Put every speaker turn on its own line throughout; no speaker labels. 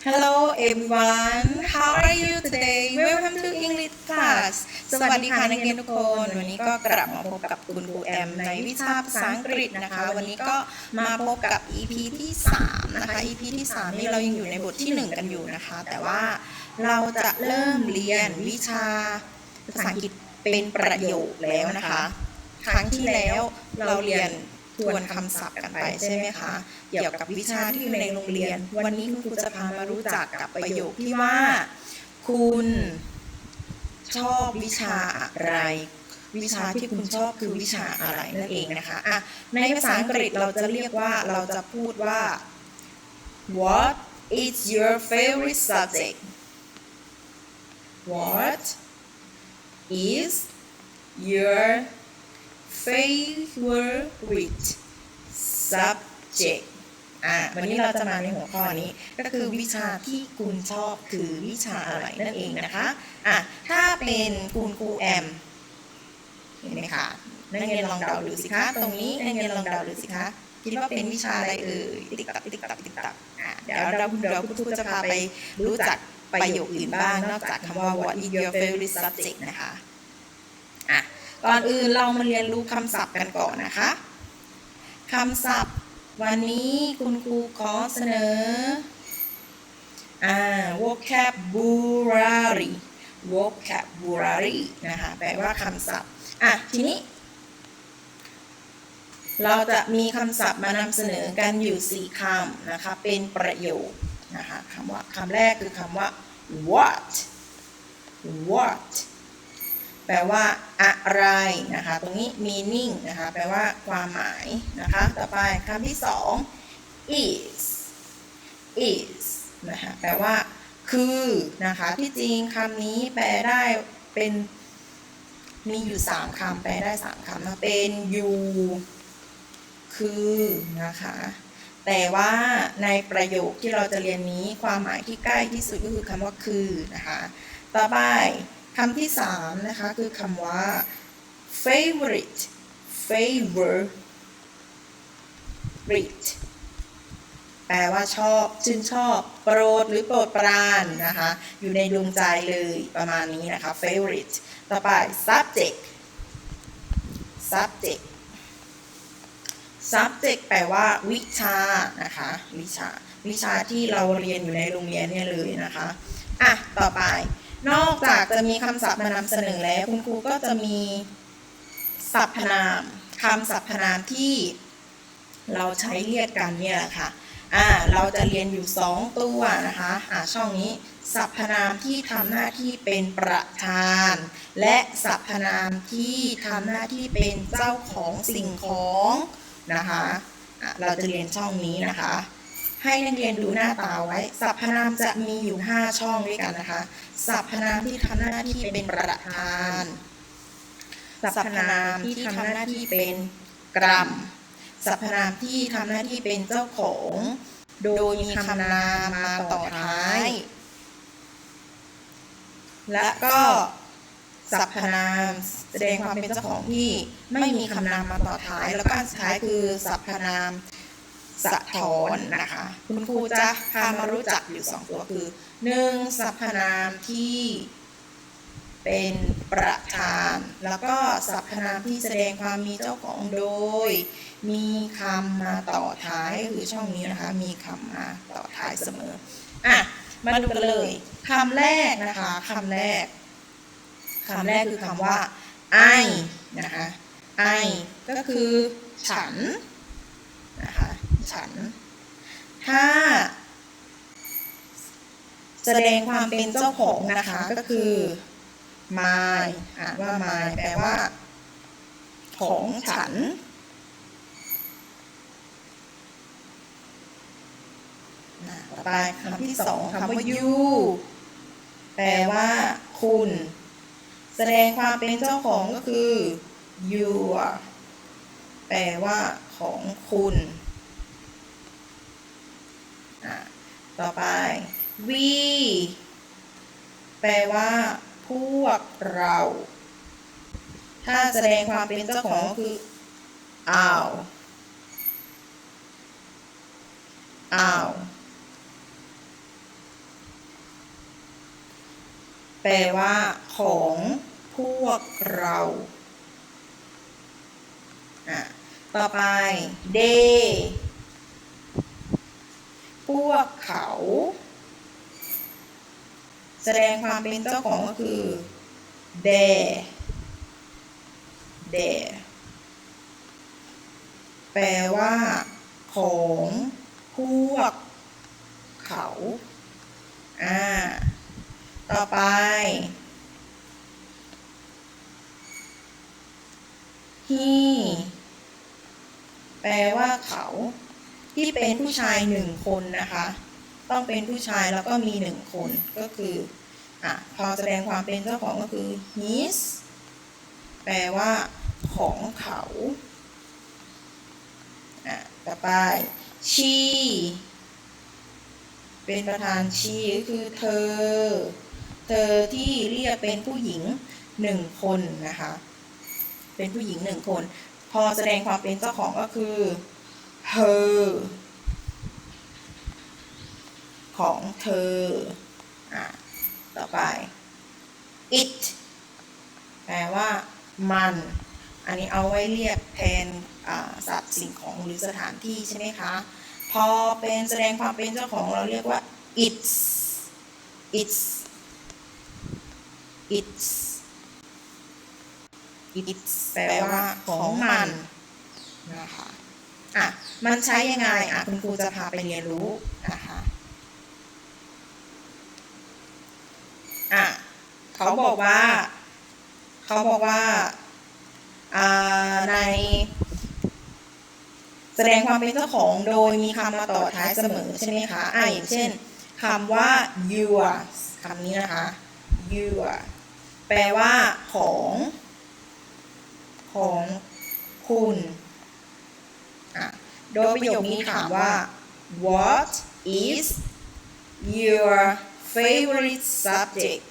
Hello everyone how are you today welcome to English class สวัสดีค่ะนักเรียนทุกคน วันนี้ก็กลับมาพบกับคุณครูแอม ในวิชาภาษาอังกฤษนะคะ วันนี้ก็มาพบกับ EP ที่3นะคะ EP ที่3นี่เรายังอยู่ในบทที่ 1 กันอยู่นะคะ แต่ว่าเราจะเริ่มเรียนวิชาภาษาอังกฤษเป็นประโยคแล้วนะคะ ครั้งที่แล้วเราเรียน ทวนคำศัพท์กันไปใช่ไหมคะ เกี่ยวกับวิชาที่อยู่ในโรงเรียน วันนี้คุณครูจะพามารู้จักกับประโยคที่ว่า คุณชอบวิชาอะไร วิชาที่คุณชอบคือวิชาอะไรนั่นเองนะคะอะในภาษาอังกฤษเราจะเรียกว่าเราจะพูดว่า what is your favorite subject what is your favorite subject อะวันนี้เราจะมาในหัวข้อนี้ ก็คือวิชาที่คุณชอบคือวิชาอะไรนั่นเองนะคะอะถ้าเป็นคุณครูแอมเห็นไหมคะนักเรียนลองเดาดูสิคะตรงนี้นักเรียนลองเดาดูสิคะคิดว่าเป็นวิชาอะไรเอ่ยติ๊กตักติ๊กตักติ๊กตักอะเดี๋ยวเราเดี๋ยวคุณครูจะพาไปรู้จักประโยคอื่นบ้างนอกจากคำว่า what is your favorite subject นะคะ ก่อนอื่นเรามาเรียนรู้คำศัพท์กันก่อนนะคะ คำศัพท์ วันนี้คุณครูขอเสนอ อ่า vocabulary vocabulary นะคะ แปลว่าคำศัพท์ อะ ทีนี้ เราจะมีคำศัพท์มานำเสนอกันอยู่สี่คำนะคะ เป็นประโยคนะคะคำว่าคำแรกคือคำว่า what what แปลว่าอะไรนะคะ ตรงนี้ meaning นะคะ แปลว่าความหมายนะคะ ต่อไปคำที่สอง is is นะคะแปลว่า คือนะคะ ที่จริงคำนี้แปลได้เป็นมีอยู่สามคำแปลได้สามคำนะเป็น you คือนะคะ แต่ว่าในประโยคที่เราจะเรียนนี้ความหมายที่ใกล้ที่สุดก็คือคำว่าคือนะคะ ต่อไป คำที่สามนะคะ คือคำว่า favorite favorite แปลว่าชอบชื่นชอบ โปรดหรือโปรดปรานนะคะ อยู่ในดวงใจเลยประมาณนี้นะคะ favorite ต่อไป subject subject subject แปลว่าวิชานะคะ วิชา วิชาที่เราเรียนอยู่ในโรงเรียนเนี่ยเลยนะคะ อะ ต่อไป นอกจากจะมีคำศัพท์มานำเสนอแล้ว คุณครูก็จะมีสรรพนามคำสรรพนามที่เราใช้เรียกกันเนี่ยแหละค่ะอ่าเราจะเรียนอยู่สองตัวนะคะอ่าช่องนี้สรรพนามที่ทำหน้าที่เป็นประธาน และสรรพนามที่ทำหน้าที่เป็นเจ้าของสิ่งของนะคะอะเราจะเรียนช่องนี้นะคะ ให้นักเรียนดูหน้าตาไว้สรรพนามจะมีอยู่ 5 ช่องด้วยกันนะคะ สรรพนามที่ทำหน้าที่เป็นประธานสรรพนามที่ทำหน้าที่เป็นกรัมสรรพนามที่ทำหน้าที่เป็นเจ้าของ โดยมีคำนามมาต่อท้าย และก็สรรพนามแสดงความเป็นเจ้าของที่ไม่มีคำนามมาต่อท้าย แล้วก็อันสุดท้ายคือสรรพนาม สะท้อนนะคะ คุณครูจะพามารู้จักอยู่สองตัวคือหนึ่งสรรพนามที่เป็นประธาน แล้วก็สรรพนามที่แสดงความมีเจ้าของโดย มีคำมาต่อท้ายคือช่องนี้นะคะ มีคำมาต่อท้ายเสมออะมาดูกันเลยคำแรกนะคะคำแรกคำแรกคือคำว่า I นะคะ I ก็คือฉัน ฉันถ้าแสดงความเป็นเจ้าของนะคะก็คือ my อ่านว่า my แปลว่า ของฉัน ต่อไปคำที่สองคำว่า you แปลว่า คุณ แสดงความเป็นเจ้าของก็คือ your แปลว่าของคุณอะ ต่อไป we แปลว่า พวกเรา ถ้าแสดงความเป็นเจ้าของก็คือ our our แปลว่า ของพวกเราอะต่อไป they พวกเขา แสดงความเป็นเจ้าของก็คือ their their แปลว่า ของพวกเขา อ่า ต่อไป he แปลว่าเขา ที่เป็นผู้ชายหนึ่งคนนะคะ ต้องเป็นผู้ชายแล้วก็มีหนึ่งคนก็คืออะพอแสดงความเป็นเจ้าของก็คือ his แปลว่าของเขาอะต่อไป she เป็นประธาน she ก็คือเธอ เธอที่เรียกเป็นผู้หญิงหนึ่งคนนะคะ เป็นผู้หญิงหนึ่งคน พอแสดงความเป็นเจ้าของก็คือ her ของเธอ อะ ต่อไป it แปลว่า มัน อันนี้เอาไว้เรียกแทนสัตว์สิ่งของหรือสถานที่ใช่ไหมคะ พอเป็นแสดงความเป็นเจ้าของเราเรียกว่า its its its its แปลว่าของมันนะคะ อะมันใช้ยังไงอะคุณครูจะพาไปเรียนรู้นะคะอะเขาบอกว่า เขาบอกว่าอ่าใน แสดงความเป็นเจ้าของโดยมีคำมาต่อท้ายเสมอใช่ไหมคะอ่าอย่างเช่นคำว่า your คำนี้นะคะ your แปลว่า ของของคุณ อะ โดยประโยคนี้ถามว่า what is your favorite subject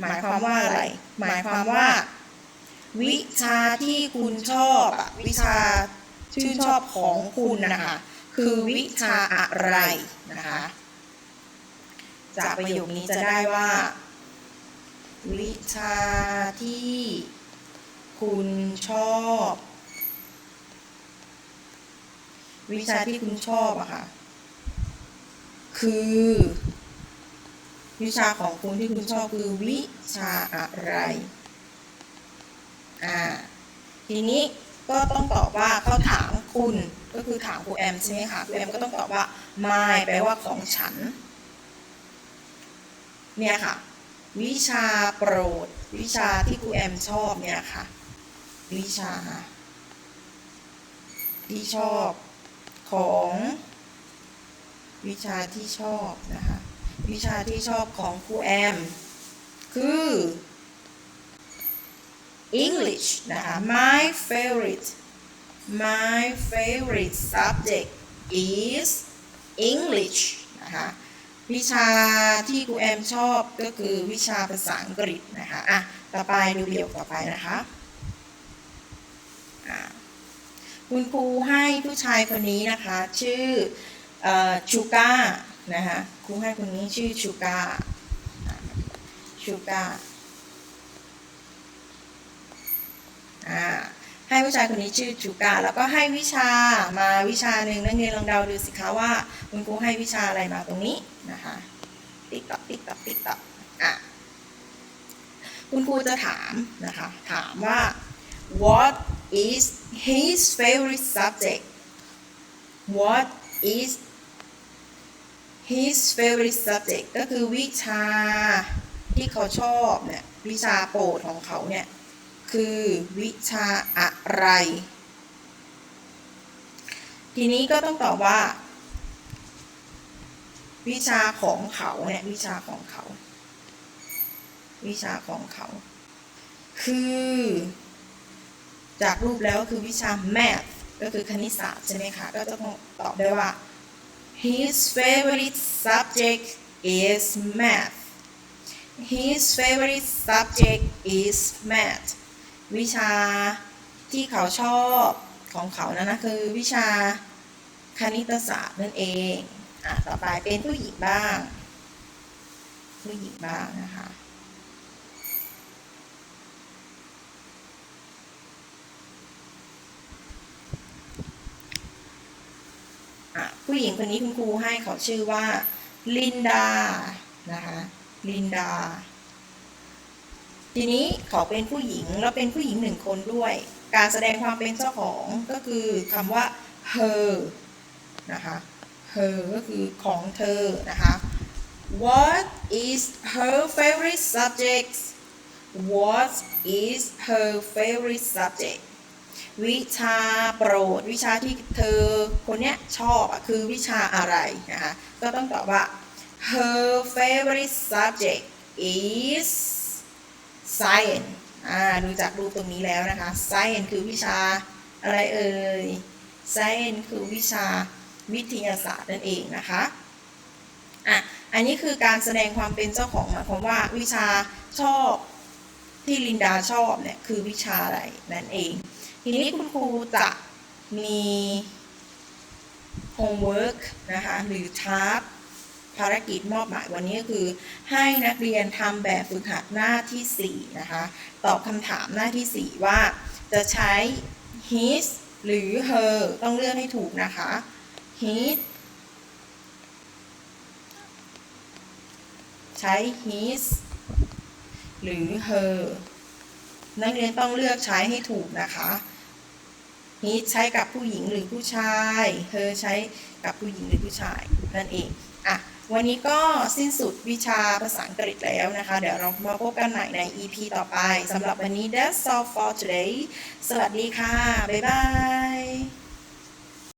หมายความว่าอะไร หมายความว่า วิชาที่คุณชอบอะวิชาชื่นชอบของคุณนะคะ คือวิชาอะไรนะคะ จากประโยคนี้จะได้ว่า วิชาที่คุณชอบ วิชาที่คุณชอบอะค่ะ คือ วิชาของคุณที่คุณชอบคือวิชาอะไร อ่า ทีนี้ก็ต้องตอบว่าเขาถามคุณก็คือถามครูแอมใช่ไหมคะครูแอมก็ต้องตอบว่า my แปลว่าของฉัน เนี่ยค่ะ วิชาโปรด วิชาที่ครูแอมชอบเนี่ยค่ะ วิชาที่ชอบ ของวิชาที่ชอบนะคะ วิชาที่ชอบของครูแอม คือ English นะคะ my favorite my favorite subject is English นะคะวิชาที่ครูแอมชอบก็คือวิชาภาษาอังกฤษนะคะ อะ ต่อไปดูประโยคต่อไปนะคะอะ คุณครูให้ผู้ชายคนนี้นะคะ ชื่อชูก้านะคะครูให้คนนี้ชื่อชูก้าชูก้าอ่าให้ผู้ชายคนนี้ชื่อจูก้าแล้วก็ให้วิชามาวิชาหนึ่งนักเรียนลองเดาดูสิคะว่า คุณครูให้วิชาอะไรมาตรงนี้นะคะติ๊กต๊อกติ๊กต๊อกติ๊กต๊อกอะคุณครูจะถามนะคะ ถามว่า what is his favorite subject what is his favorite subject ก็คือวิชาที่เขาชอบเนี่ยวิชาโปรดของเขาเนี่ยคือวิชาอะไร ทีนี้ก็ต้องตอบว่า วิชาของเขาเนี่ยวิชาของเขา วิชาของเขา คือ จากรูปแล้วก็คือวิชา math ก็คือคณิตศาสตร์ใช่ไหมคะ ก็จะตองตอบได้ว่า his favorite subject is math his favorite subject is math วิชาที่เขาชอบของเขานะนะคือวิชาคณิตศาสตร์นั่นเอง อะ ต่อไปเป็นผู้หญิงบ้าง ผู้หญิงบ้างนะคะ ผู้หญิงคนนี้คุณครูให้เขาชื่อว่าลินดานะคะลินดา ทีนี้เขาเป็นผู้หญิงแล้วเป็นผู้หญิงหนึ่งคนด้วย การแสดงความเป็นเจ้าของก็คือคำว่า her นะคะ her ก็คือของเธอนะคะ What is her favorite subject What is her favorite subject วิชาโปรด วิชาที่เธอคนเนี้ยชอบคือวิชาอะไรนะคะก็ต้องตอบว่า her favorite subject is science อ่าดูจากรูปตรงนี้แล้วนะคะ science คือวิชาอะไรเอ่ย science คือวิชาวิทยาศาสตร์นั่นเองนะคะอะอันนี้คือการแสดงความเป็นเจ้าของหมายความว่าวิชาชอบที่ลินดาชอบเนี่ยคือวิชาอะไรนั่นเอง ทีนี้คุณครูจะมีโฮมเวิร์กนะคะ หรือทาร์กภารกิจมอบหมายวันนี้ก็คือให้นักเรียนทำแบบฝึกหัดหน้าที่ 4 นะคะ ตอบคำถามหน้าที่ 4 ว่าจะใช้ his หรือ her ต้องเลือกให้ถูกนะคะ his ใช้ his หรือ her นักเรียนต้องเลือกใช้ให้ถูกนะคะ his ใช้กับผู้หญิงหรือผู้ชาย her ใช้กับผู้หญิงหรือผู้ชาย นั่นเอง อะ วันนี้ก็สิ้นสุดวิชาภาษาอังกฤษแล้วนะคะ เดี๋ยวเรามาพบกันใหม่ใน EP ต่อไปสำหรับวันนี้ that's all for today สวัสดีค่ะ บ๊ายบาย